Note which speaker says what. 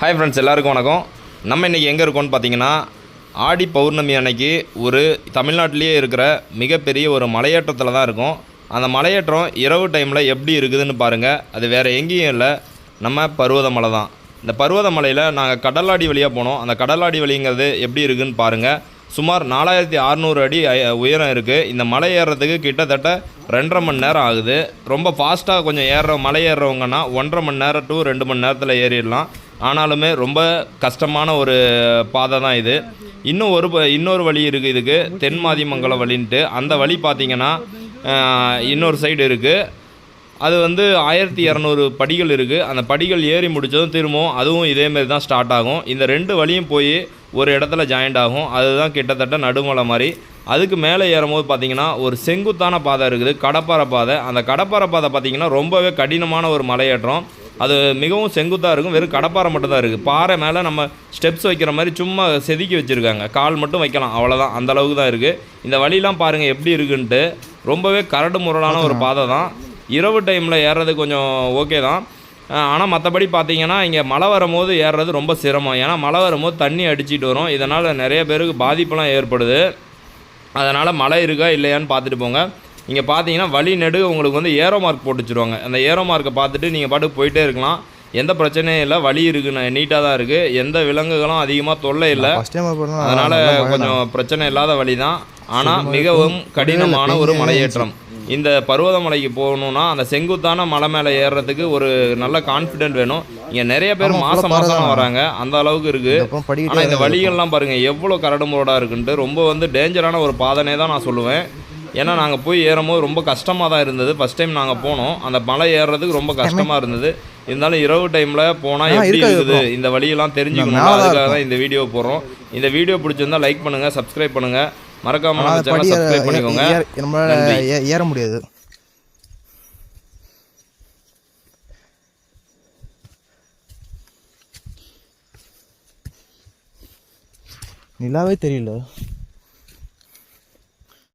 Speaker 1: Hi friends எல்லாருக்கும் வணக்கம். நம்ம இன்றைக்கி எங்கே இருக்கோம்னு பார்த்தீங்கன்னா ஆடி பௌர்ணமி அன்னைக்கு ஒரு தமிழ்நாட்டிலேயே இருக்கிற மிகப்பெரிய ஒரு மலையேற்றத்தில் தான் இருக்கும். அந்த மலையேற்றம் இரவு டைமில் எப்படி இருக்குதுன்னு பாருங்கள் அது வேறு எங்கேயும் இல்லை. நம்ம பருவதமலை தான். இந்த பருவதமலையில் நாங்கள் கடலாடி வழியாக போனோம். அந்த கடலாடி வழிங்கிறது எப்படி இருக்குதுன்னு பாருங்கள் சுமார் நாலாயிரத்தி அறநூறு அடி உயரம் இருக்குது இந்த மலை ஏறுறதுக்கு கிட்டத்தட்ட ரெண்டரை மணி நேரம் ஆகுது. ரொம்ப ஃபாஸ்ட்டாக கொஞ்சம் ஏறுற மலை ஏறுறவங்கன்னா ஒன்றரை மணி நேரம் டூ ரெண்டு மணி நேரத்தில் ஏறிடலாம். ஆனாலுமே ரொம்ப கஷ்டமான ஒரு பாதை தான் இது. இன்னும் ஒரு ப- இன்னொரு வழி இருக்குது இதுக்கு. தென் மாதிமங்கலம் வழின்ட்டு. அந்த வழி பார்த்திங்கன்னா இன்னொரு சைடு இருக்குது அது வந்து ஆயிரத்தி இரநூறு படிகள் இருக்குது அந்த படிகள் ஏறி முடித்ததும் திரும்பவும் அதுவும் இதேமாரி தான் ஸ்டார்ட் ஆகும். இந்த ரெண்டு வழியும் போய் ஒரு இடத்துல ஜாயிண்ட் ஆகும். அதுதான் கிட்டத்தட்ட நடுமலை மாதிரி அதுக்கு மேலே ஏறும்போது பார்த்தீங்கன்னா ஒரு செங்குத்தான பாதை இருக்குது. கடப்பாறை பாதை. அந்த கடப்பாறை பாதை பார்த்திங்கன்னா ரொம்பவே கடினமான ஒரு மலையேற்றம். அது மிகவும் செங்குத்தாக இருக்கும் வெறும் கடப்பாறை மட்டும் தான் இருக்குது பாறை மேலே நம்ம ஸ்டெப்ஸ் வைக்கிற மாதிரி சும்மா செதுக்கி வச்சுருக்காங்க. கால் மட்டும் வைக்கலாம் அவ்வளோதான் அந்த அளவுக்கு தான் இருக்குது இந்த வழிலாம் பாருங்கள் எப்படி இருக்குன்ட்டு. ரொம்பவே கரடு முரடான ஒரு பாதை தான் இரவு டைமில் ஏறுறது கொஞ்சம் ஓகே தான். ஆனால் மற்றபடி பார்த்தீங்கன்னா இங்கே மழை வரும்போது ஏறுறது ரொம்ப சிரமம். ஏன்னா மழை வரும்போது தண்ணி அடிச்சிட்டு வரும். இதனால் நிறைய பேருக்கு பாதிப்பெல்லாம் ஏற்படுது. அதனால் மழை இருக்கா இல்லையான்னு பார்த்துட்டு போங்க. இங்கே பார்த்தீங்கன்னா வழி நெடு உங்களுக்கு வந்து ஏரோ மார்க் போட்டு வச்சுருவாங்க அந்த ஏரோ மார்க்கை பார்த்துட்டு நீங்கள் பாட்டுக்கு போயிட்டே இருக்கலாம். எந்த பிரச்சனையும் இல்லை. வழி இருக்குது நீட்டாக தான் இருக்குது எந்த விலங்குகளும் அதிகமாக தொல்லை இல்லை. அதனால கொஞ்சம் பிரச்சனை இல்லாத வழி தான். ஆனால் மிகவும் கடினமான ஒரு மலையேற்றம். இந்த பருவதமலைக்கு போகணுன்னா அந்த செங்குத்தான மலை மேலே ஏறுறதுக்கு ஒரு நல்ல கான்ஃபிடென்ட் வேணும். இங்கே நிறைய பேர் மாசம்
Speaker 2: தான்.
Speaker 1: வராங்க. அந்த அளவுக்கு இருக்கு.
Speaker 2: அப்புறம் படிக்கிட்டே
Speaker 1: ஆனால் இந்த. வழிகள்லாம் பாருங்க எவ்வளோ கரடுமுரடாக இருக்குன்ட்டு ரொம்ப வந்து டேஞ்சரான ஒரு பாதனே தான் நான் சொல்லுவேன். ஏன்னா நாங்கள் போய் ஏறும்போது ரொம்ப கஷ்டமாக தான் இருந்தது. ஃபஸ்ட் டைம் நாங்கள் போனோம். அந்த மலை ஏறுறதுக்கு ரொம்ப கஷ்டமாக இருந்தது. இருந்தாலும் இரவு டைமில் போனால் எப்படி
Speaker 2: இருக்காது.
Speaker 1: இந்த வழியெல்லாம் தெரிஞ்சுக்கணும். அதுக்காக. தான் இந்த வீடியோ போடுறோம். இந்த வீடியோ பிடிச்சிருந்தா லைக் பண்ணுங்கள் சப்ஸ்கிரைப் பண்ணுங்கள் மறக்காம நம்ம சேனல் சப்ஸ்கிரைப் பண்ணிக்கோங்க.
Speaker 2: நம்மளால ஏற முடியாது. நிலாவே தெரியல.